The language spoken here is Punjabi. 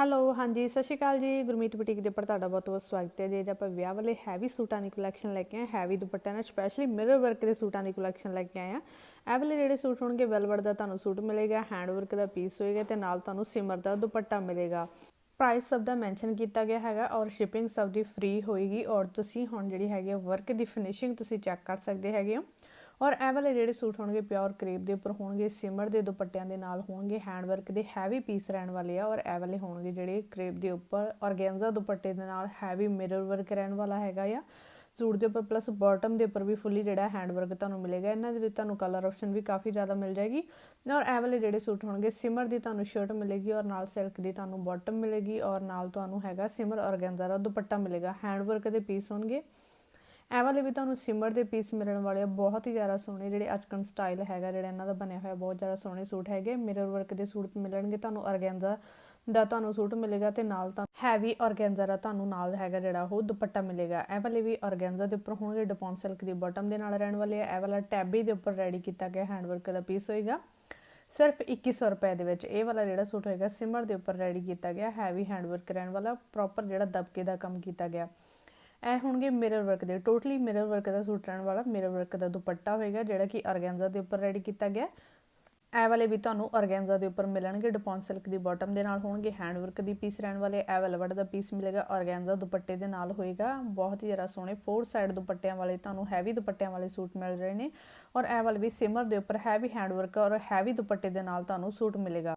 ਹੈਲੋ ਹਾਂਜੀ, ਸਤਿ ਸ਼੍ਰੀ ਅਕਾਲ ਜੀ। ਗੁਰਮੀਤ ਬੁਟੀਕ ਦੇ ਉੱਪਰ ਤੁਹਾਡਾ ਬਹੁਤ ਬਹੁਤ ਸਵਾਗਤ ਹੈ। ਜੀ ਅੱਜ ਆਪਾਂ ਵਿਆਹ ਵਾਲੇ ਹੈਵੀ ਸੂਟਾਂ ਦੀ ਕਲੈਕਸ਼ਨ ਲੈ ਕੇ ਆਏ ਹੈਵੀ ਦੁਪੱਟਿਆਂ ਨਾਲ ਸਪੈਸ਼ਲੀ ਮਿਰਰ ਵਰਕ ਦੇ ਸੂਟਾਂ ਦੀ ਕਲੈਕਸ਼ਨ ਲੈ ਕੇ ਆਏ ਆ ਇਹ ਵਾਲੇ ਜਿਹੜੇ ਸੂਟ ਹੋਣਗੇ ਵੈਲਵਟ ਦਾ ਤੁਹਾਨੂੰ ਸੂਟ ਮਿਲੇਗਾ ਹੈਂਡ ਵਰਕ ਦਾ ਪੀਸ ਹੋਏਗਾ ਤੇ ਨਾਲ ਤੁਹਾਨੂੰ ਸਿਮਰ ਦਾ ਦੁਪੱਟਾ ਮਿਲੇਗਾ। ਪ੍ਰਾਈਸ ਸਭ ਦਾ ਮੈਂਸ਼ਨ ਕੀਤਾ ਗਿਆ ਹੈਗਾ ਔਰ ਸ਼ਿਪਿੰਗ ਸਭ ਦੀ ਫ੍ਰੀ ਹੋਏਗੀ ਔਰ ਤੁਸੀਂ ਹੁਣ ਜਿਹੜੀ ਹੈਗੀ ਵਰਕ ਦੀ ਫਿਨਿਸ਼ਿੰਗ ਤੁਸੀਂ ਚੈੱਕ ਕਰ ਸਕਦੇ ਹੈਗੇ ਹੋ। ਔਰ ਇਹ ਵਾਲੇ ਜਿਹੜੇ ਸੂਟ ਹੋਣਗੇ ਪਿਓਰ ਕਰੀਬ ਦੇ ਉੱਪਰ ਹੋਣਗੇ, ਸਿਮਰ ਦੇ ਦੁਪੱਟਿਆਂ ਦੇ ਨਾਲ ਹੋਣਗੇ ਹੈਂਡ ਵਰਕ ਦੇ ਹੈਵੀ ਪੀਸ ਰਹਿਣ ਵਾਲੇ ਆ ਔਰ ਇਹ ਵਾਲੇ ਹੋਣਗੇ ਜਿਹੜੇ ਕਰੀਬ ਦੇ ਉੱਪਰ ਔਰਗੈਂਜ਼ਾ ਦੁਪੱਟੇ ਦੇ ਨਾਲ ਹੈਵੀ ਮਿਰਰ ਵਰਕ ਰਹਿਣ ਵਾਲਾ ਹੈਗਾ ਆ। ਸੂਟ ਦੇ ਉੱਪਰ ਪਲੱਸ ਬਾਟਮ ਦੇ ਉੱਪਰ ਵੀ ਫੁੱਲੀ ਜਿਹੜਾ ਹੈਂਡ ਵਰਕ ਤੁਹਾਨੂੰ ਮਿਲੇਗਾ, ਇਹਨਾਂ ਦੇ ਵਿੱਚ ਤੁਹਾਨੂੰ ਕਲਰ ਆਪਸ਼ਨ ਵੀ ਕਾਫੀ ਜ਼ਿਆਦਾ ਮਿਲ ਜਾਏਗੀ। ਔਰ ਇਹ ਵਾਲੇ ਜਿਹੜੇ ਸੂਟ ਹੋਣਗੇ, ਸਿਮਰ ਦੀ ਤੁਹਾਨੂੰ ਸ਼ਰਟ ਮਿਲੇਗੀ ਔਰ ਨਾਲ ਸਿਲਕ ਦੀ ਤੁਹਾਨੂੰ ਬਾਟਮ ਮਿਲੇਗੀ ਔਰ ਨਾਲ ਤੁਹਾਨੂੰ ਹੈਗਾ ਸਿਮਰ ਔਰਗੈਂਜ਼ਾ ਦਾ ਦੁਪੱਟਾ ਮਿਲੇਗਾ। ਹੈਂਡ ਵਰਕ ਦੇ ਪੀਸ ਹੋਣਗੇ। ਇਹ ਵਾਲੇ ਵੀ ਤੁਹਾਨੂੰ ਸਿਮਰ ਦੇ ਪੀਸ ਮਿਲਣ ਵਾਲੇ ਆ, ਬਹੁਤ ਹੀ ਜ਼ਿਆਦਾ ਸੋਹਣੇ ਜਿਹੜੇ ਅਚਕਨ ਸਟਾਈਲ ਹੈਗਾ, ਜਿਹੜਾ ਇਹਨਾਂ ਦਾ ਬਣਿਆ ਹੋਇਆ, ਬਹੁਤ ਜ਼ਿਆਦਾ ਸੋਹਣੇ ਸੂਟ ਹੈਗੇ। ਮਿਰਰ ਵਰਕ ਦੇ ਸੂਟ ਮਿਲਣਗੇ ਤੁਹਾਨੂੰ ਔਰਗੈਂਜ਼ਾ ਦਾ ਤੁਹਾਨੂੰ ਸੂਟ ਮਿਲੇਗਾ ਤੇ ਨਾਲ ਤਾਂ ਹੈਵੀ ਔਰਗੈਂਜ਼ਾ ਦਾ ਤੁਹਾਨੂੰ ਨਾਲ ਹੈਗਾ ਜਿਹੜਾ ਉਹ ਦੁਪੱਟਾ ਮਿਲੇਗਾ। ਇਹ ਵਾਲੇ ਵੀ ਔਰਗੈਂਜ਼ਾ ਦੇ ਉੱਪਰ ਹੋਣਗੇ ਡਪੌਨ ਸਿਲਕ ਦੀ ਬਾਟਮ ਦੇ ਨਾਲ ਰਹਿਣ ਵਾਲੇ ਆ। ਇਹ ਵਾਲਾ ਟੈਬੀ ਦੇ ਉੱਪਰ ਰੈਡੀ ਕੀਤਾ ਗਿਆ ਹੈਂਡ ਵਰਕ ਦਾ ਪੀਸ ਹੋਏਗਾ। ਸਿਰਫ 2100 ਰੁਪਏ ਦੇ ਵਿੱਚ ਇਹ ਵਾਲਾ ਜਿਹੜਾ ਸੂਟ ਹੋਏਗਾ, ਸਿਮਰ ਦੇ ਉੱਪਰ ਰੈਡੀ ਕੀਤਾ ਗਿਆ ਹੈਵੀ ਹੈਂਡ ਵਰਕ ਰਹਿਣ ਵਾਲਾ ਪ੍ਰੋਪਰ ਜਿਹੜਾ ਦਬਕੇ ਦਾ ਕੰਮ ਕੀਤਾ ਗਿਆ। ਇਹ ਹੋਣਗੇ ਮਿਰਰ ਵਰਕ ਦੇ। ਟੋਟਲੀ ਮਿਰਰ ਵਰਕ ਦਾ ਸੂਟ ਰਹਿਣ ਵਾਲਾ ਮਿਰਰ ਵਰਕ ਦਾ ਦੁਪੱਟਾ ਹੋਏਗਾ, ਜਿਹੜਾ ਕਿ ਅਰਗੈਂਜਾ ਦੇ ਉੱਪਰ ਰੈਡੀ ਕੀਤਾ ਗਿਆ। ਇਹ ਵਾਲੇ ਵੀ ਤੁਹਾਨੂੰ ਅਰਗੈਂਜਾ ਦੇ ਉੱਪਰ ਮਿਲਣਗੇ। ਡਪੌਨ ਸਿਲਕ ਦੀ ਬਾਟਮ ਦੇ ਨਾਲ ਹੋਣਗੇ ਹੈਂਡ ਵਰਕ ਦੀ ਪੀਸ ਰਹਿਣ ਵਾਲੇ। ਇਹ ਵੈਲਵਟ ਦਾ ਪੀਸ ਮਿਲੇਗਾ ਔਰਗੈਂਜ਼ਾ ਦੁਪੱਟੇ ਦੇ ਨਾਲ ਹੋਏਗਾ। ਬਹੁਤ ਹੀ ਜ਼ਿਆਦਾ ਸੋਹਣੇ ਫੋਰ ਸਾਈਡ ਦੁਪੱਟਿਆਂ ਵਾਲੇ ਤੁਹਾਨੂੰ ਹੈਵੀ ਦੁਪੱਟਿਆਂ ਵਾਲੇ ਸੂਟ ਮਿਲ ਰਹੇ ਨੇ। ਔਰ ਇਹ ਵਾਲੇ ਵੀ ਸਿਮਰ ਦੇ ਉੱਪਰ ਹੈਵੀ ਹੈਂਡ ਵਰਕ ਔਰ ਹੈਵੀ ਦੁਪੱਟੇ ਦੇ ਨਾਲ ਤੁਹਾਨੂੰ ਸੂਟ ਮਿਲੇਗਾ।